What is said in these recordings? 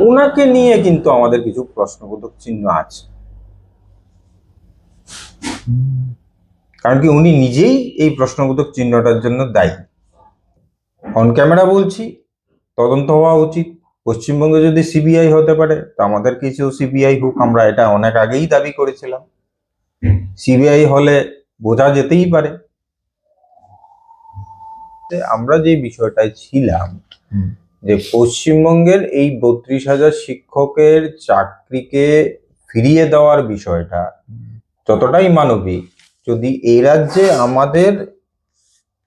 ওনাকে নিয়ে কিন্তু আমাদের কিছু প্রশ্নবোধক চিহ্ন আছে। কারণ কি উনি নিজেই এই প্রশ্নবোধক চিহ্নটার জন্য দায়ী। অন ক্যামেরা বলছি, তদন্ত হওয়া উচিত। পশ্চিমবঙ্গে যদি সিবিআই হতে পারে, তো আমাদের কিছু সিবিআই হোক, আমরা এটা অনেক আগেই দাবি করেছিলাম। সিবিআই হলে বোঝা যেতেই পারে। আমরা যে বিষয়টায় ছিলাম। যে পশ্চিমবঙ্গের এই বত্রিশ হাজার শিক্ষকের চাকরিকে ফিরিয়ে দেওয়ার বিষয়টা যতটাই মানবিক যদি এই রাজ্যে আমাদের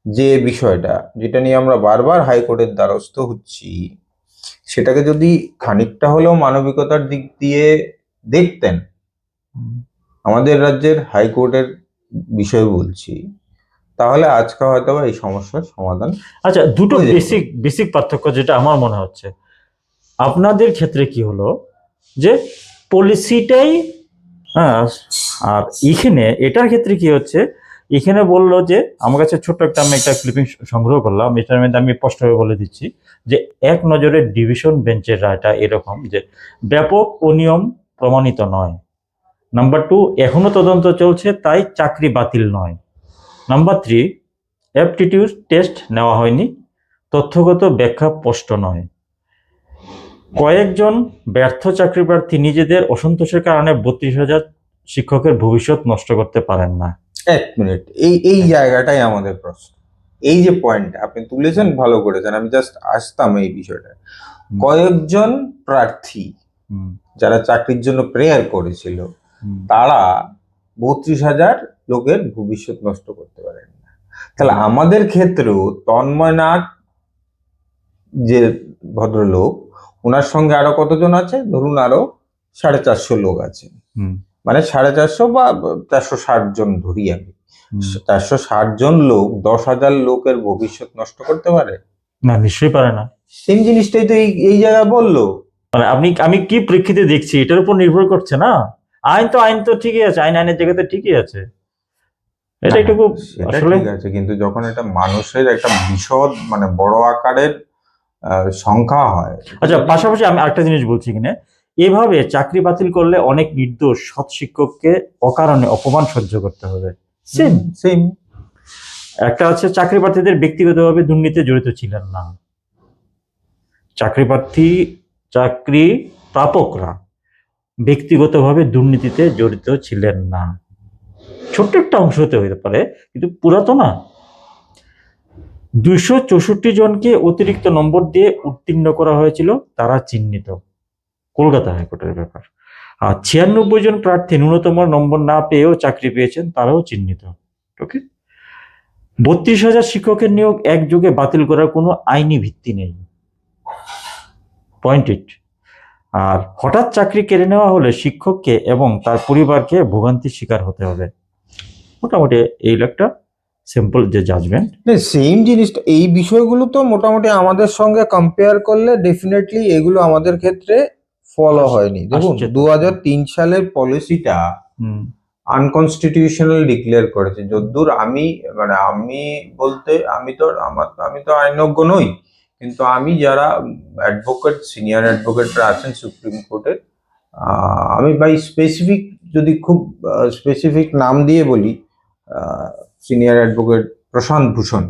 যে বিষয়টা যেটা নিয়ে আমরা বারবার হাইকোর্টের দ্বারস্থ হচ্ছি সেটাকে যদি খানিকটা হলেও মানবিকতার দিক দিয়ে দেখতেন আমাদের রাজ্যের হাইকোর্টের বিষয় বলছি তাহলে আজকে হয়তো এই সমস্যার সমাধান আচ্ছা দুটো বেসিক বেসিক পার্থক্য যেটা আমার মনে হচ্ছে। আপনাদের ক্ষেত্রে কি হলো যে পলিসিটাই হ্যাঁ আর এখানে এটার ক্ষেত্রে কি হচ্ছে? এখানে বলল যে আমার কাছে ছোট্ট একটা আমি একটা ক্লিপিং সংগ্রহ করলাম এটার মধ্যে আমি স্পষ্টভাবে বলে দিচ্ছি যে এক নজরে ডিভিশন বেঞ্চের রায়টা এরকম যে ব্যাপক অনিয়ম প্রমাণিত নয়। নাম্বার টু এখনও তদন্ত চলছে তাই চাকরি বাতিল নয়। নাম্বার থ্রি অ্যাপটিটিউড টেস্ট নেওয়া হয়নি। তথ্যগত ব্যাখ্যা স্পষ্ট নয়। কয়েকজন ব্যর্থ চাকরি প্রার্থী নিজেদের অসন্তোষের কারণে বত্রিশ হাজার শিক্ষকের ভবিষ্যৎ নষ্ট করতে পারেন না। এক মিনিট। এই এই জায়গাটাই আমাদের প্রশ্ন। এই যে পয়েন্ট আপনি তুলেছেন ভালো করেছেন। আমি জাস্ট আসতাম এই বিষয়টা। কয়েকজন প্রার্থী যারা চাকরির জন্য প্রেয়ার করেছিল তারা বত্রিশ হাজার লোকের ভবিষ্যৎ নষ্ট করতে পারেন না। তাহলে আমাদের ক্ষেত্রেও তন্ময়নাথ যে ভদ্রলোক ওনার সঙ্গে আরও কতজন আছে? ধরুন আরও সাড়ে চারশো লোক আছে। মানে সাড়ে চারশো বা চারশো ষাট জন ধরি আমি। চারশো ষাট জন লোক দশ হাজার লোকের ভবিষ্যৎ নষ্ট করতে পারে? না নিশ্চয়ই পারে না। সেম জিনিসটাই তো এই এই জায়গায় বলল। মানে আপনি আমি কি প্রেক্ষিতে দেখছি এটার উপর নির্ভর করছে না? আইন তো আইন তো ঠিকই আছে আইন আইনের জায়গাতে ঠিকই আছে। এটা একটু খুব আসলে ঠিক আছে কিন্তু যখন এটা মানুষের একটা বিশদ মানে বড় আকারের সংখ্যা হয় আচ্ছা পাশাপাশি আমি আরেকটা জিনিস বলছি কিনা এভাবে চাকরি বাতিল করলে অনেক নির্দোষ সৎ শিক্ষককে অকারণে অপমান সহ্য করতে হবে। সেম সেম একটা হচ্ছে চাকরি প্রার্থীদের ব্যক্তিগতভাবে দুর্নীতিতে জড়িত ছিলেন না। চাকরি প্রার্থী চাকরি প্রাপকরা ব্যক্তিগতভাবে দুর্নীতিতে জড়িত ছিলেন না। ছোট্ট একটা অংশ হতে হতে পারে, কিন্তু পুরা তো না। দুইশো চৌষট্টি জনকে অতিরিক্ত নম্বর দিয়ে উত্তীর্ণ করা হয়েছিল, তারা চিহ্নিত। কলকাতা হাইকোর্টের ব্যাপার। আর ছিয়ানব্বই জন প্রার্থী ন্যূনতম নম্বর না পেয়েও চাকরি পেয়েছেন, তারাও চিহ্নিত। ওকে বত্রিশ হাজার শিক্ষকের নিয়োগ একযোগে বাতিল করার কোনো আইনি ভিত্তি নেই। পয়েন্ট ইট আর হঠাৎ চাকরি কেড়ে নেওয়া হলে শিক্ষককে এবং তার পরিবারকে ভোগান্তির শিকার হতে হবে। মোটামুটি এই একটা সিম্পল যে জাজমেন্ট সেম জিনিসটা এই বিষয়গুলো তো মোটামুটি আমাদের সঙ্গে কম্পেয়ার করলে ডেফিনেটলি এগুলো আমাদের ক্ষেত্রে ফলো হয়নি। দেখুন। দু তিন সালের পলিসিটা আনকনস্টিটিউশনাল ডিক্লেয়ার করেছে। যদ্দূর আমি মানে আমি বলতে আমি তো আমার আমি তো আইনজ্ঞ নই। কিন্তু আমি যারা অ্যাডভোকেট সিনিয়র অ্যাডভোকেটরা আছেন সুপ্রিম কোর্টের আমি বাই স্পেসিফিক যদি খুব স্পেসিফিক নাম দিয়ে বলি সিনিয়র অ্যাডভোকেট প্রশান্ত ভূষণ।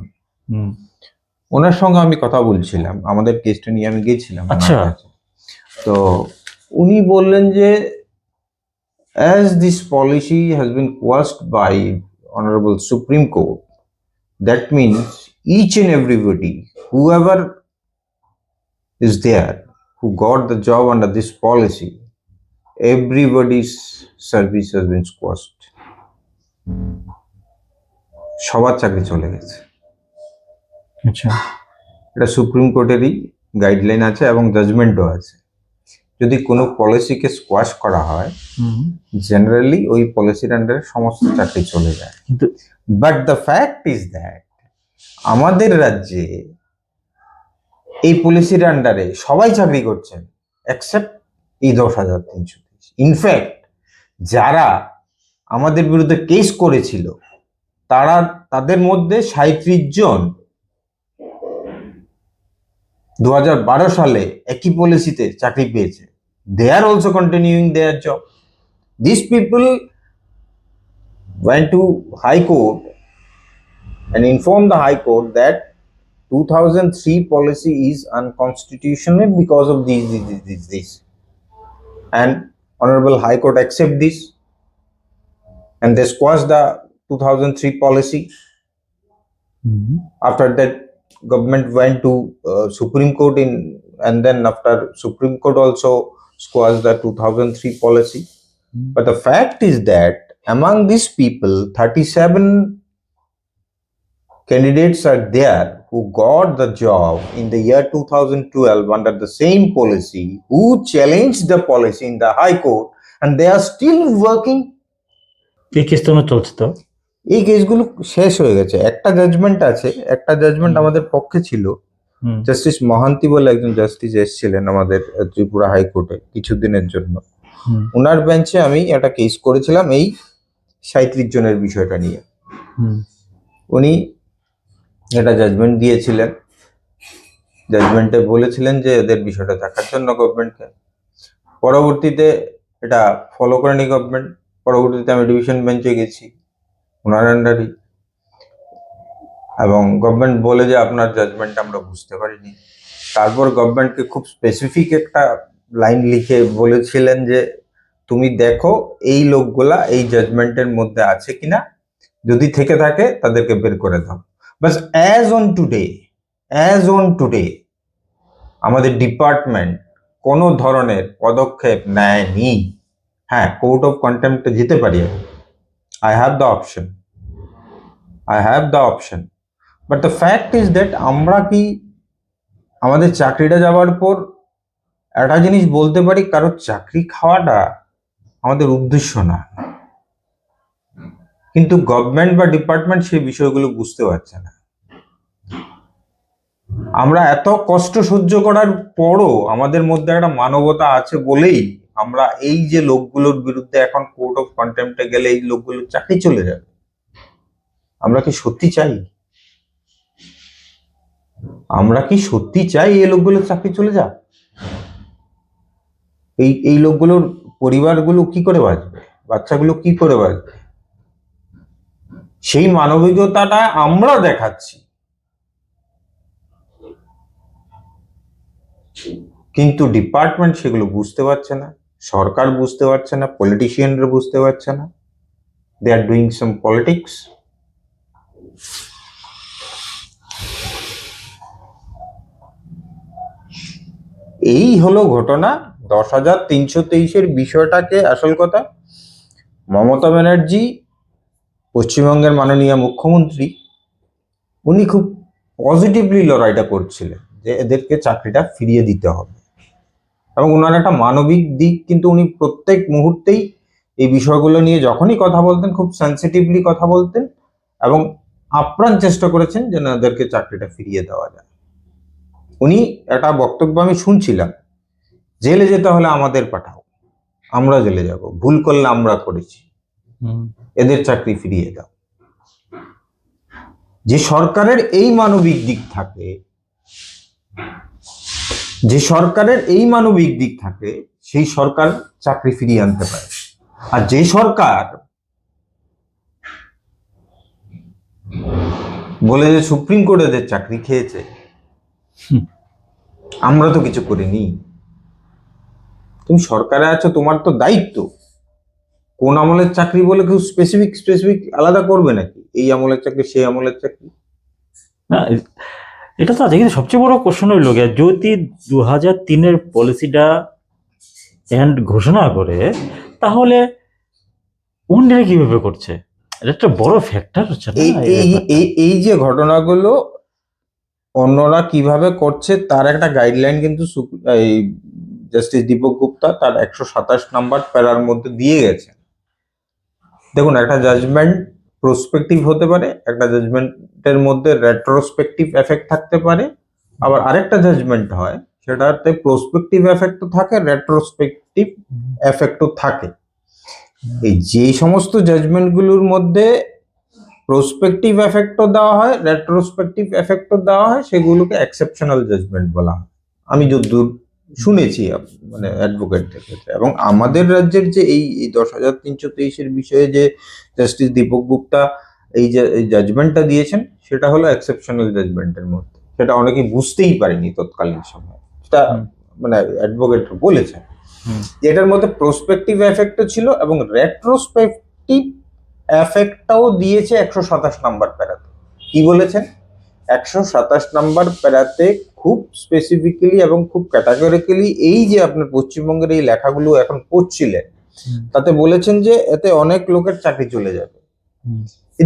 ওনার সঙ্গে আমি কথা বলছিলাম আমাদের কেসটা নিয়ে আমি গেছিলাম আচ্ছা। তো উনি বললেন যে as this policy has been quashed by honorable supreme court that means each and everybody whoever is there who got the job under this policy. Everybody's service has been squashed. সবার চাকরি চলে গেছে। আচ্ছা। এটা সুপ্রিম কোর্টেরই গাইডলাইন আছে এবং জাজমেন্টও আছে। যদি কোনো পলিসিকে স্কোয়াশ করা হয় হুম। জেনারেলি ওই পলিসির আন্ডারে সমস্ত চাকরি চলে যায়। কিন্তু but the fact is that আমাদের রাজ্যে এই পলিসির আন্ডারে সবাই চাকরি করছেন অ্যাকসেপ্ট এই দশ হাজার তিনশো ইনফ্যাক্ট যারা আমাদের বিরুদ্ধে কেস করেছিল, তারা, তাদের মধ্যে সাঁত্রিশ জন দু হাজার বারো সালে একই পলিসিতে চাকরি পেয়েছে। They are also continuing their job this people high court and informed the high court that 2003 policy is unconstitutional because of these these these, these, and honorable high court accept this. And they squash the 2003 policy. After that government went to uh, supreme court in and then after supreme court also squashed the 2003 policy. But the fact is that among these people 37 candidates are there who got the job in the year 2012 under the same policy who challenged the policy in the high court and they are still working. এই case তো চলছে তো এই কেসগুলো শেষ হয়ে গেছে। একটা জাজমেন্ট আছে একটা জাজমেন্ট আমাদের পক্ষে ছিল। জাস্টিস মহান্তি বলে একজন জাস্টিস এসেছিলেন আমাদের ত্রিপুরা হাইকোর্টে কিছুদিনের জন্য। ওনার বেঞ্চে আমি একটা কেস করেছিলাম এই সাঁত্রিশ জনের বিষয়টা নিয়ে। উনি একটা জাজমেন্ট দিয়েছিলেন। জাজমেন্টে বলেছিলেন যে এদের বিষয়টা দেখার জন্য গভর্নমেন্টকে পরবর্তীতে এটা ফলো করেনি গভর্নমেন্ট পরবর্তীতে আমি ডিভিশন বেঞ্চে গেছি, ওনার আন্ডারই এবং গভর্নমেন্ট বলে যে আপনার জাজমেন্ট আমরা বুঝতে পারিনি। তারপর গভর্নমেন্টকে খুব স্পেসিফিক একটা লাইন লিখে বলেছিলেন যে, তুমি দেখো এই লোকগুলা এই জাজমেন্টের মধ্যে আছে কিনা। যদি থেকে থাকে তাদেরকে বের করে দাও। বাস as on today as on today আমাদের ডিপার্টমেন্ট কোনো ধরনের পদক্ষেপ নেয়নি। হ্যাঁ কোর্ট অফ কন্টেম্পটে যেতে পারি I have the option I have the option but the fact is that আমরা কি আমাদের চাকরিটা যাওয়ার পর একটা জিনিস বলতে পারি কারোর চাকরি খাওয়াটা আমাদের উদ্দেশ্য না। কিন্তু গভর্নমেন্ট বা ডিপার্টমেন্ট সেই বিষয়গুলো বুঝতে পারছে না। আমরা এত কষ্ট সহ্য করার পরও আমাদের মধ্যে একটা মানবতা আছে বলেই আমরা এই যে লোকগুলোর বিরুদ্ধে এখন কোর্ট অফ কন্টেম্পটে গেলে এই লোকগুলোর চাকরি চলে যাবে। আমরা কি সত্যি চাই? আমরা কি সত্যি চাই এই লোকগুলোর চাকরি চলে যাক? এই এই লোকগুলোর পরিবারগুলো কি করে বাঁচবে? বাচ্চাগুলো কি করে বাঁচবে? সেই মানবিকতাটা আমরা দেখাচ্ছি। কিন্তু ডিপার্টমেন্ট সেগুলো বুঝতে পারছে না, সরকার বুঝতে পারছে না, পলিটিশিয়ানরা বুঝতে পারছে না। দে আর ডুইং সাম পলিটিক্স এই হলো ঘটনা। দশ হাজার তিনশো তেইশের বিষয়টাকে আসল কথা। মমতা ব্যানার্জি পশ্চিমবঙ্গের মাননীয় মুখ্যমন্ত্রী, উনি খুব পজিটিভলি লড়াইটা করছিলেন যে এদেরকে চাকরিটা ফিরিয়ে দিতে হবে। এবং ওনার একটা মানবিক দিক, কিন্তু উনি প্রত্যেক মুহূর্তেই এই বিষয়গুলো নিয়ে যখনই কথা বলতেন, খুব সেন্সিটিভলি কথা বলতেন এবং আপ্রাণ চেষ্টা করেছেন যে না এদেরকে চাকরিটা ফিরিয়ে দেওয়া যায়। উনি একটা বক্তব্য আমি শুনছিলাম, জেলে যেতে হলে আমাদের পাঠাও, আমরা জেলে যাব, ভুল করলে আমরা করেছি। এদের চাকরি ফিরিয়ে দাও। যে সরকারের এই মানবিক দিক থাকে, যে সরকারের এই মানবিক দিক থাকে, সেই সরকার চাকরি ফিরিয়ে আনতে পারে। আর যে সরকার বলে যে সুপ্রিম কোর্ট এদের চাকরি খেয়েছে। আমরা তো কিছু করিনি। তুমি সরকারে আছো, তোমার তো দায়িত্ব। কোন আমলের চাকরি বলে কেউ স্পেসিফিক স্পেসিফিক আলাদা করবে নাকি? এই আমলের চাকরি সেই আমলের চাকরি? না এটা তো আছে কিন্তু সবচেয়ে বড় কোশ্চেন হইল যদি দু হাজার তিনের পলিসিটা এন্ড ঘোষণা করে তাহলে অন্যরা কীভাবে করছে? এটা একটা বড় ফ্যাক্টর হচ্ছে এই যে ঘটনাগুলো অন্যরা কীভাবে করছে তার একটা গাইডলাইন কিন্তু এই জাস্টিস দীপক গুপ্তা তার একশো সাতাশ নাম্বার প্যারার মধ্যে দিয়ে গেছেন। দেখুন, একটা জাজমেন্ট প্রসপেক্টিভ হতে পারে, একটা জাজমেন্টের মধ্যে রেট্রোস্পেক্টিভ এফেক্ট থাকতে পারে। আবার আরেকটা জাজমেন্ট হয়, সেটাতে প্রসপেক্টিভ এফেক্টও থাকে রেট্রোস্পেক্টিভ এফেক্টও থাকে। এই যে সমস্ত জাজমেন্টগুলোর মধ্যে প্রসপেক্টিভ এফেক্টও দেওয়া হয় রেট্রোস্পেক্টিভ এফেক্টও দেওয়া হয়, সেগুলোকে এক্সেপশনাল জাজমেন্ট বলা হয়। আমি যদ্দূর শুনেছি মানে অ্যাডভোকেটদের ক্ষেত্রে। এবং আমাদের রাজ্যের যে এই দশ হাজার তিনশো তেইশের বিষয়ে যে জাস্টিস দীপক গুপ্তা এই যে জাজমেন্টটা দিয়েছেন সেটা হলো এক্সেপশনাল জাজমেন্টের মধ্যে। সেটা অনেকেই বুঝতেই পারেনি তৎকালীন সময়। সেটা মানে অ্যাডভোকেট বলেছেন। এটার মধ্যে প্রসপেক্টিভ এফেক্টও ছিল এবং রেট্রোস্পেক্টিভ এফেক্টটাও দিয়েছে একশো সাতাশ নাম্বার প্যারাতে। কি বলেছেন? একশো সাতাশ নাম্বার প্যারাতে খুব স্পেসিফিক্যালি এবং খুব ক্যাটাগরিক্যালি এই যে আপনার পশ্চিমবঙ্গের এই লেখাগুলো এখন পড়ছিলেন তাতে বলেছেন যে এতে অনেক লোকের চাকরি চলে যাবে।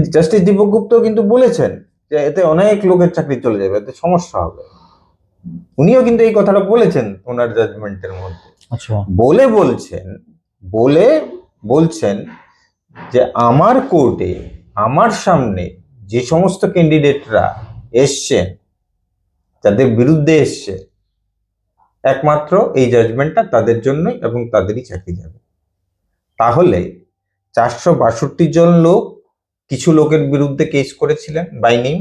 জাস্টিস দীপক গুপ্ত কিন্তু বলেছেন যে এতে অনেক লোকের চাকরি চলে যাবে এতে সমস্যা হবে। উনিও কিন্তু এই কথাটা বলেছেন ওনার জাজমেন্টের মধ্যে। আচ্ছা। বলে বলছেন বলে বলছেন যে আমার কোর্টে আমার সামনে যে সমস্ত ক্যান্ডিডেটরা এসছেন যাদের বিরুদ্ধে এসছে, একমাত্র এই জাজমেন্টটা তাদের জন্যই এবং তাদেরই চাকরি যাবে। তাহলে চারশো বাষট্টি জন লোক কিছু লোকের বিরুদ্ধে কেস করেছিলেন by name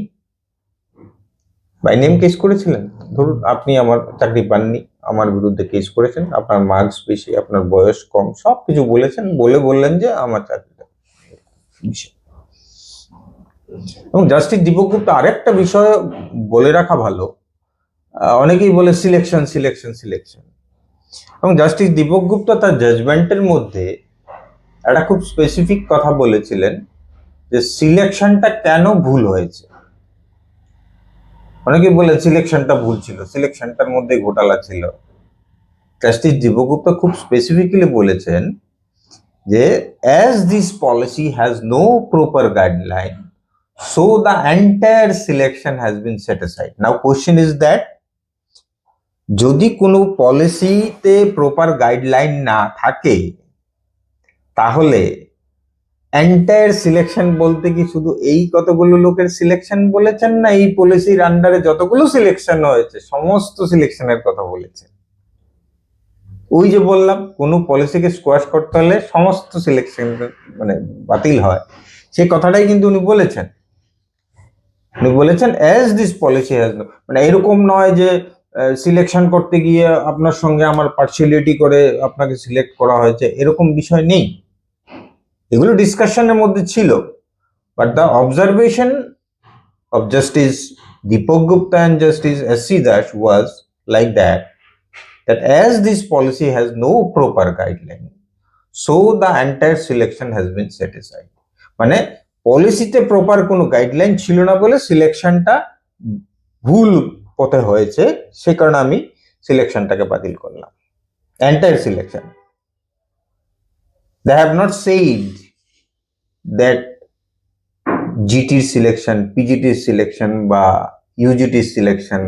by name case করেছিলেন? ধরুন, আপনি আমার চাকরি পাননি, আমার বিরুদ্ধে কেস করেছেন, আপনার মার্কস বেশি, আপনার বয়স কম সব কিছু বলেছেন, বলে বললেন যে আমার চাকরিটা। এবং জাস্টিস দীপক গুপ্তা আরেকটা বিষয় বলে রাখা ভালো। অনেকেই বলে সিলেকশন সিলেকশন সিলেকশন এবং জাস্টিস দীপক গুপ্তা তার জাজমেন্টের মধ্যে একটা খুব স্পেসিফিক কথা বলেছিলেন যে সিলেকশনটা কেন ভুল হয়েছে। অনেকে বলে সিলেকশনটা ভুল ছিল সিলেকশনটার মধ্যে ঘোটালা ছিল। জাস্টিস দীপগুপ্ত খুব স্পেসিফিক্যালি বলেছেন যে as this policy has no proper guideline so the entire selection has been set aside. Now question is that যদি কোনো পলিসিতে প্রপার গাইডলাইন না থাকে, তাহলে এন্টায়ার সিলেকশন বলতে কি শুধু এই কতগুলো লোকের সিলেকশন বলেছেন না এই পলিসির আন্ডারে যতগুলো সিলেকশন হয়েছে, সমস্ত সিলেকশনের কথা বলেছেন? ওই যে বললাম, কোনো পলিসিকে স্কোয়াশ করতে হলে সমস্ত সিলেকশন মানে বাতিল হয়। সেই কথাটাই কিন্তু উনি বলেছেন। উনি বলেছেন as this policy has no মানে এরকম নয় যে সিলেকশন করতে গিয়ে আপনার সঙ্গে আমার পার্সিয়ালিটি করে আপনাকে সিলেক্ট করা হয়েছে, এরকম বিষয় নেই। এগুলো ডিসকাশনের মধ্যে ছিল। But the observation of justice Dipak Gupta and justice S C Das was like that that as this policy has no proper guideline, so the entire has been set aside. মানে পলিসিতে প্রপার কোনো guideline ছিল না বলে সিলেকশনটা ভুল পথে হয়েছে সে কারণে আমি সিলেকশনটাকে বাতিল করলাম। Entire selection they have not said that জিটির selection পিজিটির সিলেকশন বা ইউজিটির সিলেকশন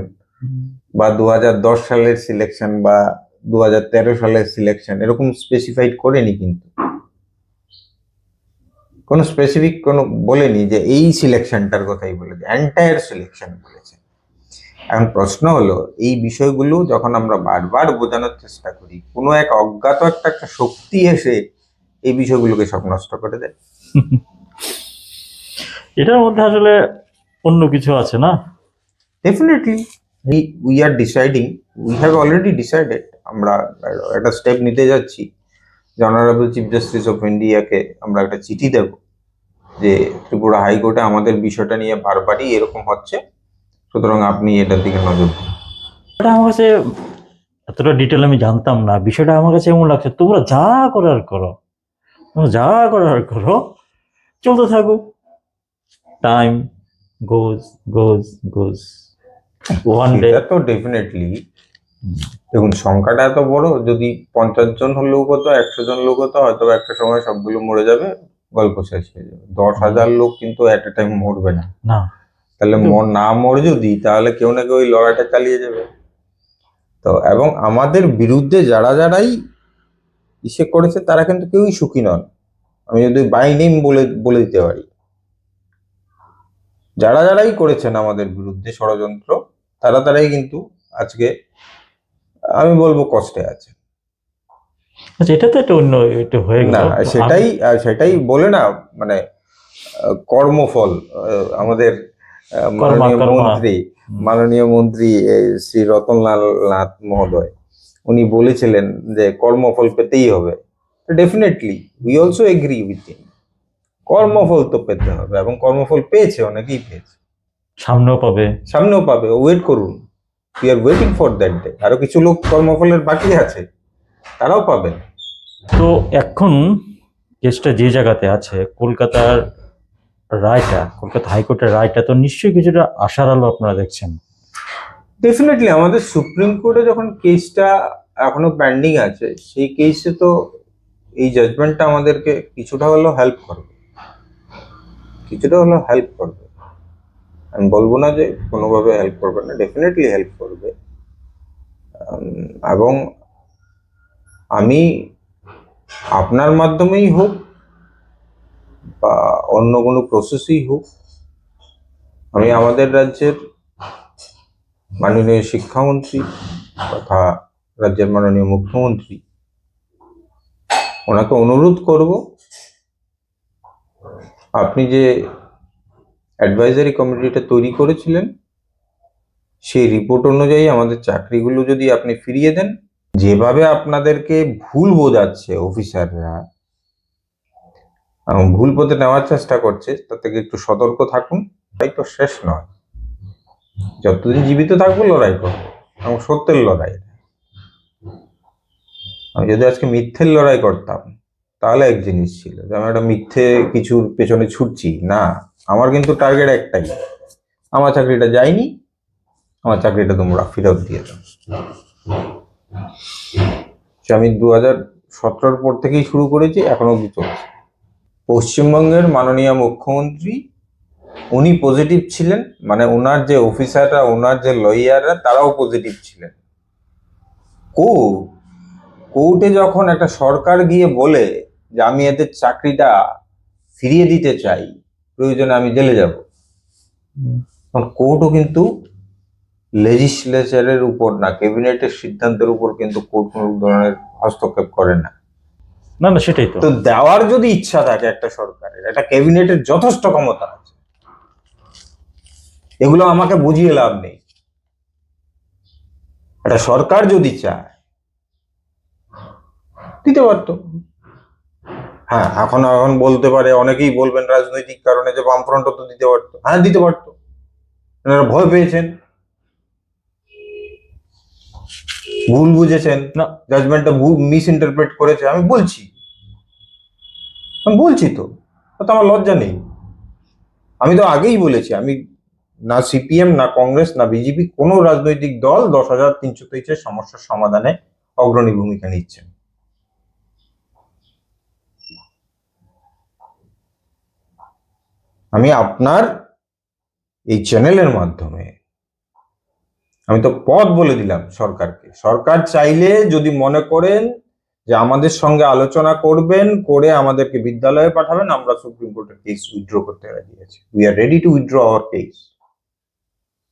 বা দু দশ সালের সিলেকশন বা দু তেরো সালের সিলেকশন এরকম স্পেসিফাইড করেনি কিন্তু। কোনো স্পেসিফিক কোনো বলেনি যে এই সিলেকশনটার কথাই বলেছে এন্টায়ার সিলেকশন বলেছে। এখন প্রশ্ন হলো এই বিষয়গুলো যখন আমরা বারবার বোঝানোর চেষ্টা করি কোনো এক অজ্ঞাত একটা একটা শক্তি এসে এই বিষয়গুলোকে সব নষ্ট করে দেয়? এটার মধ্যে আসলে অন্য কিছু আছে না? Definitely we are deciding we have already decided আমরা একটা স্টেপ নিতে যাচ্ছি। যে অনারেবল চিফ জাস্টিস অফ ইন্ডিয়াকে আমরা একটা চিঠি দেব যে ত্রিপুরা হাইকোর্টে আমাদের বিষয়টা নিয়ে বারবারই এরকম হচ্ছে। সুতরাং আপনি এটার দিকে নজর দিন। এটা আমার কাছে এতটা ডিটেল আমি জানতাম না। বিষয়টা আমার কাছে এমন লাগছে তোমরা যা করার করো তোমরা যা করার করো চলতে থাকুক। Time goes goes goes one day তো ডেফিনেটলি দেখুন সংখ্যাটা এত বড় যদি পঞ্চাশ জন লোক হতো একশো জন লোক হতো হয়তো একটা সময় সবগুলো মরে যাবে গল্প শেষ হয়ে যাবে। দশ হাজার লোক কিন্তু এট এ টাইম মরবে না। না। তাহলে মর না মর যদি তাহলে কেউ না কেউ ওই লড়াইটা চালিয়ে যাবে। তো এবং আমাদের বিরুদ্ধে যারা যারাই ইসে করেছে তারা কিন্তু কেউই সুখী নন। আমি যদি বাই নেম বলে বলে দিতে পারি। যারা যারাই করেছেন আমাদের বিরুদ্ধে ষড়যন্ত্র তারা তারাই কিন্তু আজকে আমি বলব কষ্টে আছে। আচ্ছা এটা তো একটা অন্য এটা হয়ে গেল। না সেটাই সেটাই বলে না মানে কর্মফল আমাদের মাননীয় মন্ত্রী মাননীয় মন্ত্রী শ্রী রতনলাল নাথ মহোদয় উনি বলেছিলেন যে কর্মফল পেতেই হবে। Definitely we also agree with him কর্মফল তো পেতে হবে এবং কর্মফল পেয়েছে অনেকেই পেয়েছে। সামনেও পাবে। সামনেও পাবে ওয়েট করুন। We are waiting for that day আরও কিছু লোক কর্মফলের বাকি আছে তারাও পাবেন। তো এখন কেসটা যে জায়গাতে আছে কলকাতার রায়টা কলকাতা হাইকোর্টের রায়টা তো নিশ্চয়ই কিছুটা আশার আলো আপনারা দেখছেন। ডেফিনেটলি আমাদের সুপ্রিম কোর্টে যখন কেসটা এখনও পেন্ডিং আছে সেই কেসে তো এই জাজমেন্টটা আমাদেরকে কিছুটা হলেও হেল্প করবে। কিছুটা হলেও হেল্প করবে। আমি বলব না যে কোনোভাবে হেল্প করবে না ডেফিনেটলি হেল্প করবে। এবং আমি আপনার মাধ্যমেই হোক বা অন্য কোনো প্রসেসই হোক, আমি আমাদের রাজ্যের মাননীয় শিক্ষামন্ত্রী তথা রাজ্যের মাননীয় মুখ্যমন্ত্রী, ওনাকে অনুরোধ করব, আপনি যে অ্যাডভাইজারি কমিটিটা তৈরি করেছিলেন, সেই রিপোর্ট অনুযায়ী আমাদের চাকরিগুলো যদি আপনি ফিরিয়ে দেন, যেভাবে আপনাদেরকে ভুল বোঝাচ্ছে অফিসাররা ভুল পথে নেওয়ার চেষ্টা করছে, তার থেকে একটু সতর্ক থাকুন তাই তো শেষ নয়। যতদিন জীবিত থাকব, লড়াই করব। এবং সত্যের লড়াই। আমি যদি আজকে মিথ্যের লড়াই করতাম তাহলে এক জিনিস ছিল যে আমি একটা মিথ্যে কিছুর পেছনে ছুটছি। না, আমার কিন্তু টার্গেট একটাই। আমার চাকরিটা যায়নি, আমার চাকরিটা তোমরা ফেরত দিয়ে দাও। আমি দু হাজার সতেরোর পর থেকেই শুরু করেছি, এখনও অব্দি চলছে। পশ্চিমবঙ্গের মাননীয় মুখ্যমন্ত্রী, উনি পজিটিভ ছিলেন মানে ওনার যে অফিসাররা ওনার যে লয়াররা তারাও পজিটিভ ছিলেন। কো কোর্টে যখন একটা সরকার গিয়ে বলে যে আমি এদের চাকরিটা ফিরিয়ে দিতে চাই প্রয়োজনে আমি জেলে যাব। কোর্টও কিন্তু লেজিসলেচারের উপর না ক্যাবিনেটের সিদ্ধান্তের উপর কিন্তু কোর্ট কোনো ধরনের হস্তক্ষেপ করে না। না না সেটাই তো। তো দেওয়ার যদি ইচ্ছা থাকে একটা সরকারের একটা ক্যাবিনেটের যথেষ্ট ক্ষমতা আছে। এগুলো আমাকে বুঝিয়ে লাভ নেই। একটা সরকার যদি চায় দিতে পারতো। হ্যাঁ এখন এখন বলতে পারে অনেকেই বলবেন রাজনৈতিক কারণে যে বামফ্রন্টও তো দিতে পারতো। হ্যাঁ দিতে পারতো। এনারা ভয় পেয়েছেন। ভুল বুঝেছেন। না। জাজমেন্টটা ভুল মিস ইন্টারপ্রেট করেছে। আমি বলছি। আমি বলছি তো। তো আমার লজ্জা নেই। আমি তো আগেই বলেছি আমি না সিপিএম না কংগ্রেস না বিজেপি কোনো রাজনৈতিক দল দশ হাজার তিনশো তেইশের সমস্যার সমাধানে অগ্রণী ভূমিকা নিচ্ছেন আমি আপনার এই চ্যানেলের মাধ্যমে, আমি তো পথ বলে দিলাম সরকারকে। সরকার চাইলে যদি মনে করেন যে আমাদের সঙ্গে আলোচনা করবেন, করে আমাদেরকে বিদ্যালয়ে পাঠাবেন, আমরা সুপ্রিম কোর্টের কেস উইথড্র করতে রাজি আছি। We are ready to withdraw our case